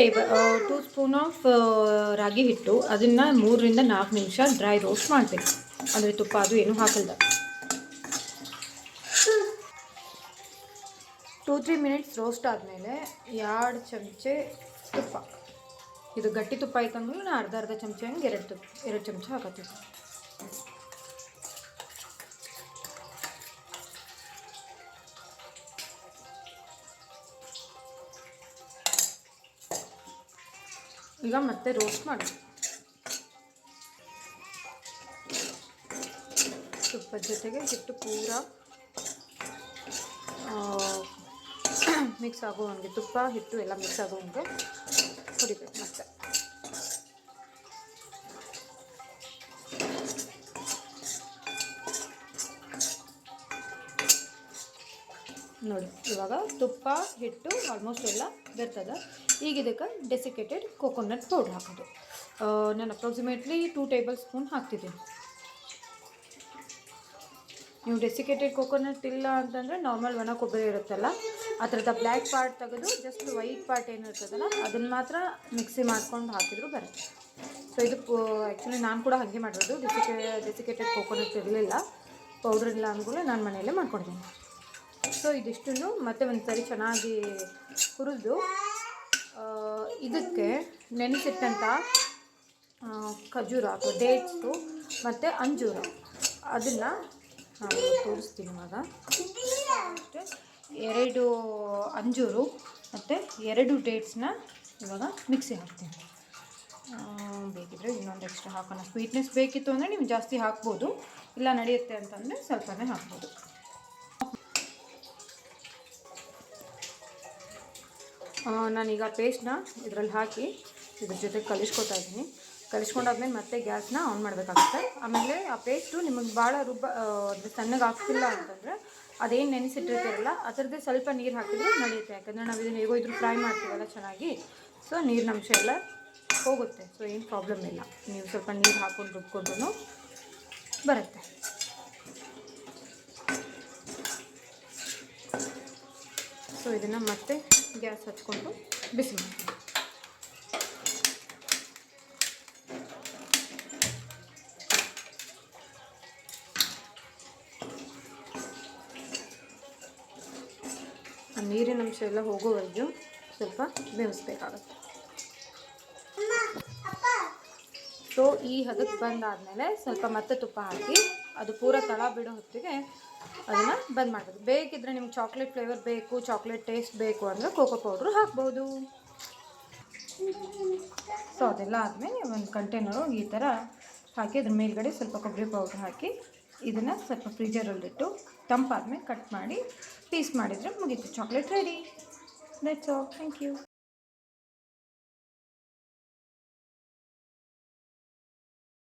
Table two spoon of ragi ಹಿಟ್ಟು. ಅದನ್ನು ಮೂರರಿಂದ ನಾಲ್ಕು ನಿಮಿಷ ಡ್ರೈ ರೋಸ್ಟ್ ಮಾಡಬೇಕು. ಅಂದರೆ ತುಪ್ಪ ಅದು ಏನು ಹಾಕಲ್ದ. ಟೂ ತ್ರೀ ಮಿನಿಟ್ಸ್ ರೋಸ್ಟ್ ಆದಮೇಲೆ ಎರಡು ಚಮಚೆ ತುಪ್ಪ. ಇದು ಗಟ್ಟಿ ತುಪ್ಪ ಐತಂದ್ರೆ ನಾನು ಅರ್ಧ ಅರ್ಧ ಚಮಚ ಹಂಗೆ ಎರಡು ತುಪ್ಪ, ಎರಡು ಚಮಚ ಹಾಕತ್ತೀನಿ ಈಗ ಮತ್ತೆ ರೋಸ್ಟ್ ಮಾಡಿ ತುಪ್ಪದ ಜೊತೆಗೆ ಹಿಟ್ಟು ಪೂರ ಮಿಕ್ಸ್ ಆಗುವಂಗೆ ತುಪ್ಪ, ಹಿಟ್ಟು ಎಲ್ಲ ಮಿಕ್ಸ್ ಆಗುವಂಗೆ ನೋಡಿ, ಇವಾಗ ತುಪ್ಪ, ಹಿಟ್ಟು ಆಲ್ಮೋಸ್ಟ್ ಎಲ್ಲ ಬರ್ತದೆ. ಈಗ ಇದಕ್ಕೆ ಡೆಸಿಕೇಟೆಡ್ ಕೋಕೋನಟ್ ಪೌಡ್ರ್ ಹಾಕೋದು. ನಾನು ಅಪ್ರಾಕ್ಸಿಮೇಟ್ಲಿ ಟೂ ಟೇಬಲ್ ಸ್ಪೂನ್ ಹಾಕ್ತಿದ್ದೀನಿ. ನೀವು ಡೆಸಿಕೇಟೆಡ್ ಕೋಕೋನಟ್ ಇಲ್ಲ ಅಂತಂದರೆ ನಾರ್ಮಲ್ ಒಣ ಕೊಬ್ಬರಿ ಇರುತ್ತಲ್ಲ ಆ ಥರದ ಬ್ಲ್ಯಾಕ್ ಪಾರ್ಟ್ ತೆಗೆದು ಜಸ್ಟ್ ವೈಟ್ ಪಾರ್ಟ್ ಏನಿರ್ತದಲ್ಲ ಅದನ್ನು ಮಾತ್ರ ಮಿಕ್ಸಿ ಮಾಡ್ಕೊಂಡು ಹಾಕಿದ್ರು ಬರುತ್ತೆ. ಸೊ ಇದು ಆ್ಯಕ್ಚುಲಿ ನಾನು ಕೂಡ ಹಾಗೆ ಮಾಡೋದು ಡೆಸಿಕೇ ಡೆಸಿಕೇಟೆಡ್ ಕೋಕೋನಟ್ ಇರಲಿಲ್ಲ. ಪೌಡ್ರ್ ಇಲ್ಲ ಅಂದ್ಕೊಂಡು ನಾನು ಮನೆಯಲ್ಲೇ ಮಾಡ್ಕೊಂಡಿದ್ದೀನಿ ಸೊ, ಇದಿಷ್ಟನ್ನು ಮತ್ತೆ ಒಂದು ಸರಿ ಚೆನ್ನಾಗಿ ಹುರಿದು ಇದಕ್ಕೆ ನೆನೆಸಿಟ್ಟಂಥ ಖಜೂರ ಅಥವಾ ಡೇಟ್ಸು ಮತ್ತು ಅಂಜೂರ. ಅದನ್ನು ನಾನು ತೋರಿಸ್ತೀನಿ ಇವಾಗ. ಎರಡು ಅಂಜೂರು ಮತ್ತು ಎರಡು ಡೇಟ್ಸ್ನ ಇವಾಗ ಮಿಕ್ಸಿ ಹಾಕ್ತೀನಿ. ಬೇಕಿದ್ರೆ ಇನ್ನೊಂದು ಎಕ್ಸ್ಟ್ರಾ ಹಾಕೋಣ. ಸ್ವೀಟ್ನೆಸ್ ಬೇಕಿತ್ತು ಅಂದರೆ ನೀವು ಜಾಸ್ತಿ ಹಾಕ್ಬೋದು. ಇಲ್ಲ ನಡೆಯುತ್ತೆ ಅಂತಂದರೆ ಸ್ವಲ್ಪನೇ ಹಾಕ್ಬೋದು. ನಾನೀಗ ಪೇಸ್ಟ್ನ ಇದರಲ್ಲಿ ಹಾಕಿ ಇದ್ರ ಜೊತೆ ಕಲಿಸ್ಕೊತಾ ಇದ್ದೀನಿ. ಕಲಿಸ್ಕೊಂಡಾದ್ಮೇಲೆ ಮತ್ತೆ ಗ್ಯಾಸ್ನ ಆನ್ ಮಾಡಬೇಕಾಗುತ್ತೆ. ಆಮೇಲೆ ಆ ಪೇಸ್ಟು ನಿಮಗೆ ಭಾಳ ರುಬ್ಬ ಅದು ತಣ್ಣಗೆ ಆಗ್ತಿಲ್ಲ ಅಂತಂದರೆ ಅದೇನು ನೆನೆಸಿಟ್ಟಿರ್ತೀರಲ್ಲ, ಅದರದ್ದೇ ಸ್ವಲ್ಪ ನೀರು ಹಾಕಿದ್ರೆ ನಡೆಯುತ್ತೆ. ಯಾಕಂದರೆ ನಾವು ಇದನ್ನು ಹೇಗೋ ಇದ್ರೂ ಫ್ರೈ ಮಾಡ್ತೀವಲ್ಲ ಚೆನ್ನಾಗಿ, ಸೊ ನೀರಿನ ಅಂಶ ಎಲ್ಲ ಹೋಗುತ್ತೆ. ಸೊ ಏನು ಪ್ರಾಬ್ಲಮ್ ಇಲ್ಲ. ನೀವು ಸ್ವಲ್ಪ ನೀರು ಹಾಕ್ಕೊಂಡು ರುಬ್ಕೊಂಡ್ರು ಬರುತ್ತೆ. ಸೊ ಇದನ್ನು ಮತ್ತೆ ಗ್ಯಾಸ್ ಹಚ್ಕೊಂಡು ಬಿಸಿ ಮಾಡ್ತೀನಿ. ನೀರಿನ ಅಂಶ ಎಲ್ಲ ಹೋಗೋವರೆಗೂ ಸ್ವಲ್ಪ ಬೇಯಿಸ್ಬೇಕಾಗತ್ತೆ ಸೊ ಈ ಹದಕ್ಕೆ ಬಂದಾದಮೇಲೆ ಸ್ವಲ್ಪ ಮತ್ತೆ ತುಪ್ಪ ಹಾಕಿ ಅದು ಪೂರ ತಳ ಬಿಡೋ ಹೊತ್ತಿಗೆ ಅದನ್ನು ಬಂದ್ ಮಾಡಬೇಕು. ಬೇಕಿದ್ರೆ ನಿಮ್ಗೆ ಚಾಕ್ಲೇಟ್ ಫ್ಲೇವರ್ ಬೇಕು ಚಾಕ್ಲೇಟ್ ಟೇಸ್ಟ್ ಬೇಕು ಅಂದರೆ ಕೋಕೋ ಪೌಡ್ರು ಹಾಕ್ಬೋದು. ಸೊ ಅದೆಲ್ಲ ಆದಮೇಲೆ ಒಂದು ಕಂಟೈನರು ಈ ಥರ ಹಾಕಿ, ಅದ್ರ ಮೇಲ್ಗಡೆ ಸ್ವಲ್ಪ ಕೊಬ್ಬರಿ ಪೌಡ್ರ್ ಹಾಕಿ, ಇದನ್ನು ಸ್ವಲ್ಪ ಫ್ರೀಜರಲ್ಲಿಟ್ಟು ತಂಪಾದ್ಮೇಲೆ ಕಟ್ ಮಾಡಿ ಪೀಸ್ ಮಾಡಿದರೆ ಮುಗೀತು. Chocolate ready that's all thank you